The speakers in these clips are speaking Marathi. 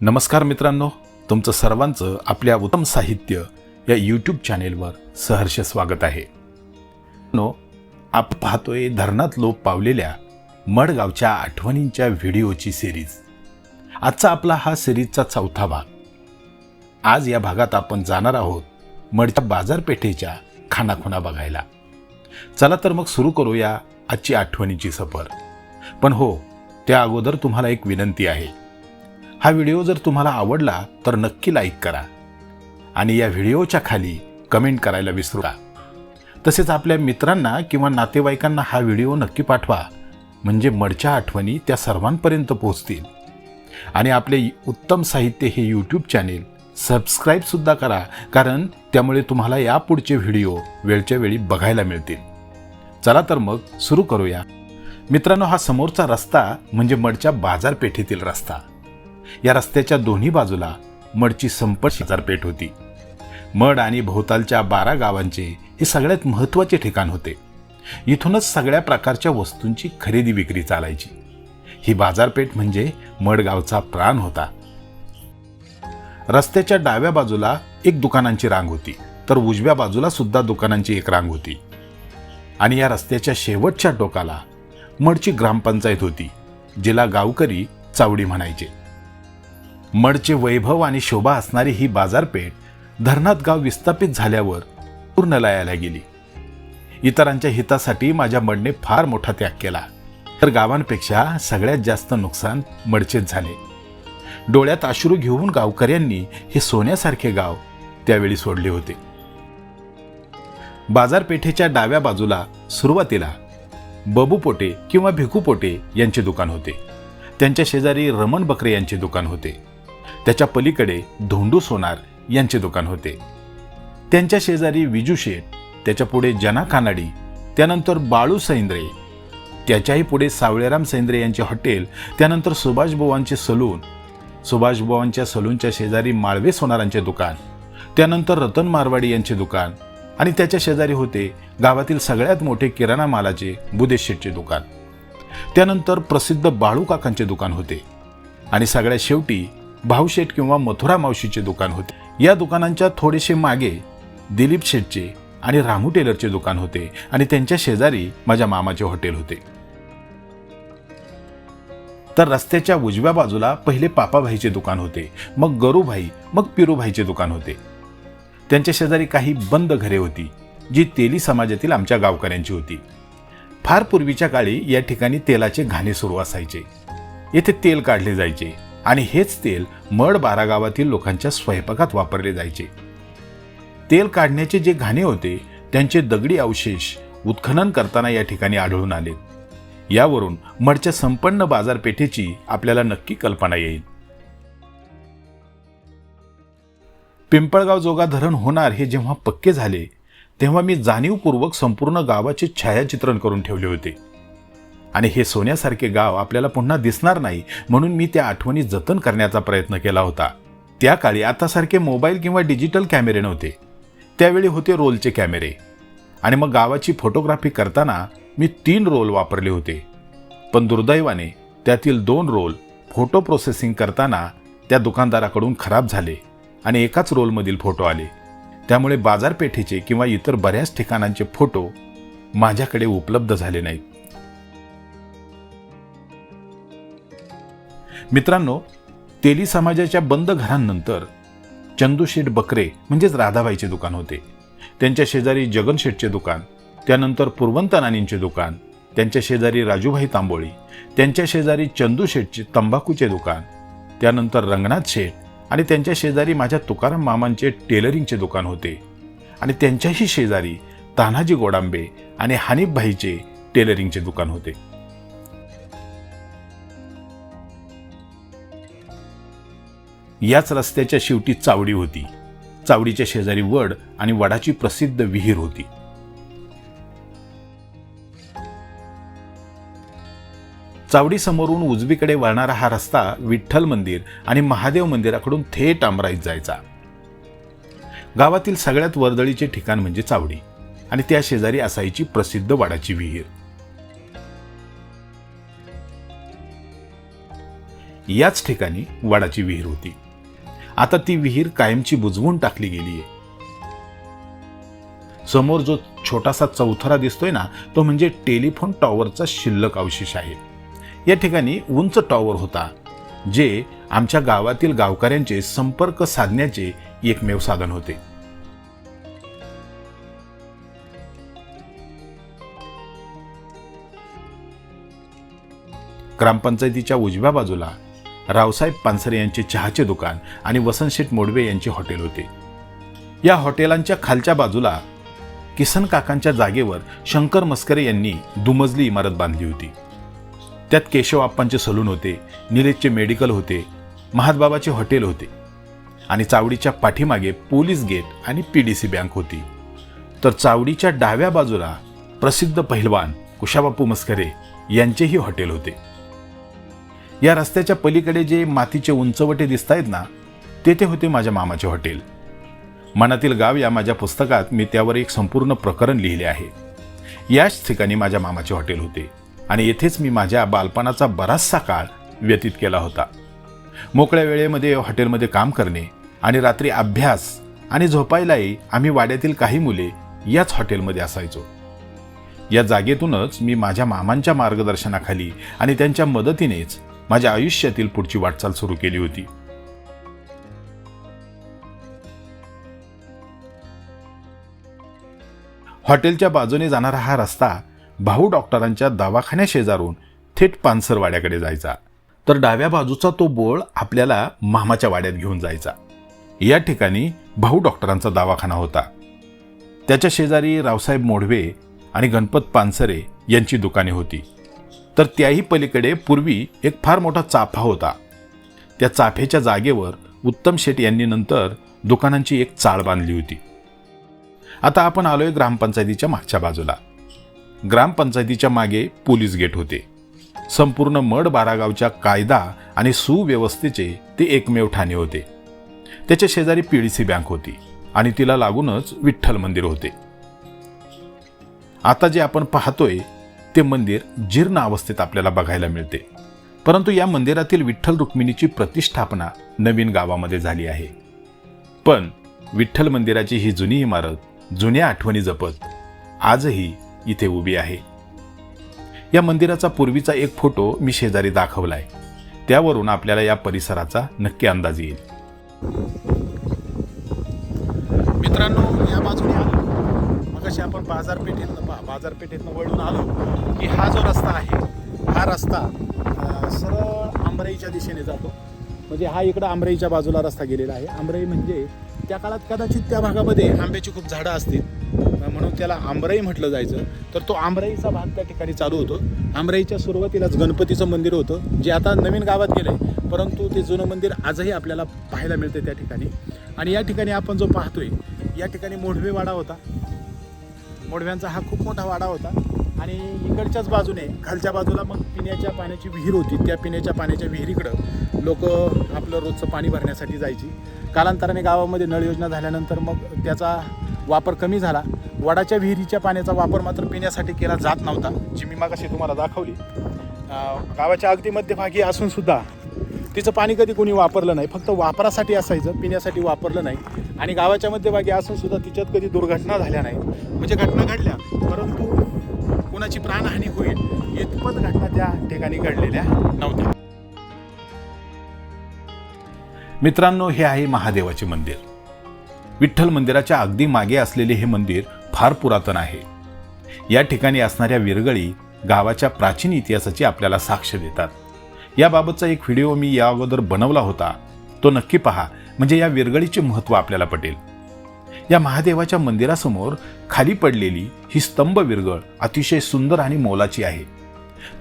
नमस्कार मित्रांनो तुमचं सर्वांचं आपल्या उत्तम साहित्य या यूट्यूब चॅनेलवर सहर्ष स्वागत आहे. नो आप पाहतोय धरणात लोप पावलेल्या मडगावच्या आठवणींच्या व्हिडिओची सिरीज आजचा आपला हा सिरीजचा चौथा भाग. आज या भागात आपण जाणार आहोत मडच्या बाजारपेठेच्या खानाखुणा बघायला. चला तर मग सुरू करूया आजची आठवणीची सफर. पण हो त्या अगोदर तुम्हाला एक विनंती आहे. हा व्हिडिओ जर तुम्हाला आवडला तर नक्की लाईक करा. आणि या व्हिडिओच्या खाली कमेंट करायला विसरू नका. तसेच आपल्या मित्रांना किंवा नातेवाईकांना हा व्हिडिओ नक्की पाठवा. म्हणजे मडच्या आठवणी त्या सर्वांपर्यंत पोहोचतील. आणि आपले उत्तम साहित्य हे यूट्यूब चॅनेल सबस्क्राईबसुद्धा करा कारण त्यामुळे तुम्हाला यापुढचे व्हिडिओ वेळच्या वेळी बघायला मिळतील. चला तर मग सुरू करूया. मित्रांनो हा समोरचा रस्ता म्हणजे मडच्या बाजारपेठेतील रस्ता. या रस्त्याच्या दोन्ही बाजूला मडची संपट बाजारपेठ होती. मड आणि भोवतालच्या बारा गावांचे हे सगळ्यात महत्त्वाचे ठिकाण होते. इथूनच सगळ्या प्रकारच्या वस्तूंची खरेदी विक्री चालायची. ही बाजारपेठ म्हणजे मडगावचा प्राण होता. रस्त्याच्या डाव्या बाजूला एक दुकानांची रांग होती तर उजव्या बाजूला सुद्धा दुकानांची एक रांग होती. आणि या रस्त्याच्या शेवटच्या टोकाला मडची ग्रामपंचायत होती जिला गावकरी चावडी म्हणायचे. मडचे वैभव आणि शोभा असणारी ही बाजारपेठ धरणात गाव विस्थापित झाल्यावर पूर्णलयाला गेली. इतरांच्या हितासाठी माझ्या मडने फार मोठा त्याग केला. तर गावांपेक्षा सगळ्यात जास्त नुकसान मडचेच झाले. डोळ्यात अश्रू घेऊन गावकऱ्यांनी हे सोन्यासारखे गाव त्यावेळी सोडले होते. बाजारपेठेच्या डाव्या बाजूला सुरुवातीला बबू पोटे किंवा भिकू पोटे यांचे दुकान होते. त्यांच्या शेजारी रमण बकरे यांचे दुकान होते. त्याच्या पलीकडे धोंडू सोनार यांचे दुकान होते. त्यांच्या शेजारी विजू शेठ त्याच्या पुढे जना खानाडी त्यानंतर बाळू सैंद्रे त्याच्याही पुढे सावळेराम सैंद्रे यांचे हॉटेल त्यानंतर सुभाषबुवांचे सलून सुभाषबुवांच्या सलूनच्या शेजारी माळवे सोनारांचे दुकान त्यानंतर रतन मारवाडी यांचे दुकान आणि त्याच्या शेजारी होते गावातील सगळ्यात मोठे किराणा मालाचे बुदेशेठचे दुकान. त्यानंतर प्रसिद्ध बाळू काकांचे दुकान होते आणि सगळ्यात शेवटी भाऊशेठ किंवा मथुरा मावशीचे दुकान होते. या दुकानांच्या थोडेसे मागे दिलीप शेठचे आणि रामू टेलरचे दुकान होते आणि त्यांच्या शेजारी माझ्या मामाचे हॉटेल होते. तर रस्त्याच्या उजव्या बाजूला पहिले पापाभाईचे दुकान होते मग गरूभाई मग पिरूभाईचे दुकान होते. त्यांच्या शेजारी काही बंद घरे होती जी तेली समाजातील आमच्या गावकऱ्यांची होती. फार पूर्वीच्या काळी या ठिकाणी तेलाचे घाणे सुरू असायचे. येथे तेल काढले जायचे. आणि हेच तेल मड बारा गावातील लोकांच्या स्वयंपाकात वापरले जायचे. तेल काढण्याचे जे घाणे होते त्यांचे दगडी अवशेष उत्खनन करताना या ठिकाणी आढळून आले. यावरून मडच्या संपन्न बाजारपेठेची आपल्याला नक्की कल्पना येईल. पिंपळगाव जोगा धरण होणार हे जेव्हा पक्के झाले तेव्हा मी जाणीवपूर्वक संपूर्ण गावाचे छायाचित्रण करून ठेवले होते. आणि हे सोन्यासारखे गाव आपल्याला पुन्हा दिसणार नाही म्हणून मी त्या आठवणी जतन करण्याचा प्रयत्न केला होता. त्या काळी आतासारखे मोबाईल किंवा डिजिटल कॅमेरे नव्हते. त्यावेळी होते रोलचे कॅमेरे. आणि मग गावाची फोटोग्राफी करताना मी तीन रोल वापरले होते. पण दुर्दैवाने त्यातील दोन रोल फोटो प्रोसेसिंग करताना त्या दुकानदाराकडून खराब झाले आणि एकाच रोलमधील फोटो आले. त्यामुळे बाजारपेठेचे किंवा इतर बऱ्याच ठिकाणांचे फोटो माझ्याकडे उपलब्ध झाले नाहीत. मित्रांनो तेली समाजाच्या बंद घरांनंतर चंदूशेठ बकरे म्हणजेच राधाबाईचे दुकान होते. त्यांच्या शेजारी जगनशेठचे दुकान त्यानंतर पूर्वंत नानींचे दुकान त्यांच्या शेजारी राजूभाई तांबोळी त्यांच्या शेजारी चंदूशेठचे तंबाखूचे दुकान त्यानंतर रंगनाथ शेठ आणि त्यांच्या शेजारी माझ्या तुकाराम मामांचे टेलरिंगचे दुकान होते. आणि त्यांच्याही शेजारी तान्हाजी गोडांबे आणि हानिफभाईचे टेलरिंगचे दुकान होते. याच रस्त्याच्या शेवटी चावडी होती. चावडीच्या शेजारी वड आणि वडाची प्रसिद्ध विहीर होती. चावडी समोरून उजवीकडे वळणारा हा रस्ता विठ्ठल मंदिर आणि महादेव मंदिराकडून थेट आमराईत जायचा. गावातील सगळ्यात वर्दळीचे ठिकाण म्हणजे चावडी आणि त्या शेजारी असायची प्रसिद्ध वडाची विहीर. याच ठिकाणी वडाची विहीर होती. आता ती विहीर कायमची बुजवून टाकली गेली आहे समोर जो छोटासा चौथरा दिसतोय ना तो म्हणजे टेलिफोन टॉवरचा शिल्लक अवशेष आहे. या ठिकाणी उंच टॉवर होता जे आमच्या गावातील गावकऱ्यांचे संपर्क साधण्याचे एकमेव साधन होते. ग्रामपंचायतीच्या उजव्या बाजूला रावसाहेब पानसरे यांचे चहाचे दुकान आणि वसंतशेठ मोडवे यांचे हॉटेल होते. या हॉटेलांच्या खालच्या बाजूला किसन काकांच्या जागेवर शंकर मस्करे यांनी दुमजली इमारत बांधली होती. त्यात केशव आप्पांचे सलून होते निलेशचे मेडिकल होते महादबाबाचे हॉटेल होते आणि चावडीच्या पाठीमागे पोलीस गेट आणि पी डी सी बँक होती. तर चावडीच्या डाव्या बाजूला प्रसिद्ध पहिलवान कुशाबापू मस्करे यांचेही हॉटेल होते. या रस्त्याच्या पलीकडे जे मातीचे उंचवटे दिसत आहेत ना तेथे होते माझ्या मामाचे हॉटेल. मनातील गाव या माझ्या पुस्तकात मी त्यावर एक संपूर्ण प्रकरण लिहिले आहे. याच ठिकाणी माझ्या मामाचे हॉटेल होते आणि येथेच मी माझ्या बालपणाचा बराचसा काळ व्यतीत केला होता. मोकळ्या वेळेमध्ये हॉटेलमध्ये काम करणे आणि रात्री अभ्यास आणि झोपायलाही आम्ही वाड्यातील काही मुले याच हॉटेलमध्ये असायचो. या जागेतूनच मी माझ्या मामांच्या मार्गदर्शनाखाली आणि त्यांच्या मदतीनेच माझ्या आयुष्यातील पुढची वाटचाल सुरू केली होती. हॉटेलच्या बाजूने जाणारा हा रस्ता भाऊ डॉक्टरांच्या दवाखान्या शेजारून थेट पानसरवाड्याकडे जायचा. तर डाव्या बाजूचा तो बोळ आपल्याला मामाच्या वाड्यात घेऊन जायचा. या ठिकाणी भाऊ डॉक्टरांचा दवाखाना होता. त्याच्या शेजारी रावसाहेब मोढवे आणि गणपत पानसरे यांची दुकाने होती. तर त्याही पलीकडे पूर्वी एक फार मोठा चाफा होता. त्या चाफेच्या जागेवर उत्तम शेठ यांनी नंतर दुकानांची एक चाळ बांधली होती. आता आपण आलोय ग्रामपंचायतीच्या मागच्या बाजूला. ग्रामपंचायतीच्या मागे पोलीस गेट होते. संपूर्ण मड बारागावच्या कायदा आणि सुव्यवस्थेचे ते एकमेव ठाणे होते. त्याच्या शेजारी पीडीसी बँक होती आणि तिला लागूनच विठ्ठल मंदिर होते. आता जे आपण पाहतोय ते मंदिर जीर्ण अवस्थेत आपल्याला बघायला मिळते. परंतु या मंदिरातील विठ्ठल रुक्मिणीची प्रतिष्ठापना नवीन गावामध्ये झाली आहे. पण विठ्ठल मंदिराची ही जुनी इमारत जुन्या आठवणी जपत आजही इथे उभी आहे. या मंदिराचा पूर्वीचा एक फोटो मी शेजारी दाखवलाय. त्यावरून आपल्याला या परिसराचा नक्की अंदाज येईल. मित्रांनो या बाजूने आलो आपण बाजारपेठेतनं बा बाजारपेठेतनं वळून आलो की हा जो रस्ता आहे हा रस्ता सरळ आंबराईच्या दिशेने जातो. म्हणजे हा इकडं आंबराईच्या बाजूला रस्ता गेलेला आहे. आंबराई म्हणजे त्या काळात कदाचित त्या भागामध्ये आंब्याची खूप झाडं असतील. म्हणून त्याला आंबराई म्हटलं जायचं. तर तो आंबराईचा भाग त्या ठिकाणी चालू होतो. आंबराईच्या सुरुवातीलाच गणपतीचं मंदिर होतं जे आता नवीन गावात गेलं आहे परंतु ते जुनं मंदिर आजही आपल्याला पाहायला मिळते त्या ठिकाणी. आणि या ठिकाणी आपण जो पाहतोय या ठिकाणी मोढवेवाडा होता. मोडव्यांचा हा खूप मोठा वाडा होता. आणि इकडच्याच बाजूने खालच्या बाजूला मग पिण्याच्या पाण्याची विहीर होती. त्या पिण्याच्या पाण्याच्या विहिरीकडं लोक आपलं रोजचं पाणी भरण्यासाठी जायची. कालांतराने गावामध्ये नळ योजना झाल्यानंतर मग त्याचा वापर कमी झाला. वडाच्या विहिरीच्या पाण्याचा वापर मात्र पिण्यासाठी केला जात नव्हता जी मी मागाशी तुम्हाला दाखवली. गावाच्या अगदी मध्यभागी असूनसुद्धा तिचं पाणी कधी कोणी वापरलं नाही. फक्त वापरासाठी असायचं पिण्यासाठी वापरलं नाही. आणि गावाच्या मध्यभागी असून सुद्धा तिच्यात कधी दुर्घटना झाल्या नाही म्हणजे घटना घडल्या परंतु कोणाची प्राणहानी होईल इतपत घटना त्या ठिकाणी घडलेल्या नव्हत्या. मित्रांनो हे आहे महादेवाचे मंदिर. विठ्ठल मंदिराच्या अगदी मागे असलेले हे मंदिर फार पुरातन आहे. या ठिकाणी असणाऱ्या विरगळी गावाच्या प्राचीन इतिहासाची आपल्याला साक्ष देतात. याबाबतचा एक व्हिडिओ मी या अगोदर बनवला होता. तो नक्की पहा. म्हणजे या विरगळीचे महत्त्व आपल्याला पटेल. या महादेवाच्या मंदिरासमोर खाली पडलेली ही स्तंभ विरगळ अतिशय सुंदर आणि मोलाची आहे.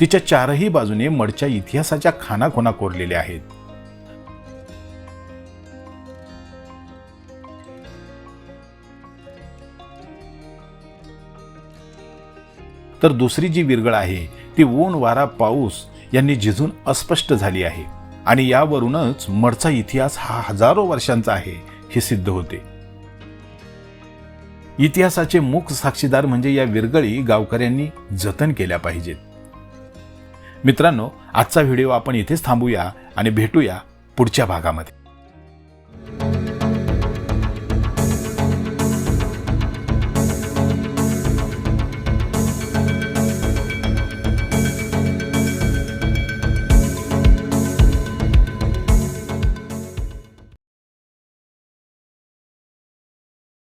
तिच्या चारही बाजूने मडच्या इतिहासाच्या खानाखोना कोरलेल्या आहेत. तर दुसरी जी विरगळ आहे ती ऊन वारा पाऊस यांनी झिजून अस्पष्ट झाली आहे आणि यावरूनच मडचा इतिहास हा हजारो वर्षांचा आहे हे सिद्ध होते. इतिहासाचे मुख साक्षीदार म्हणजे या विरगळी गावकऱ्यांनी जतन केल्या पाहिजेत. मित्रांनो आजचा व्हिडिओ आपण इथेच थांबूया आणि भेटूया पुढच्या भागामध्ये.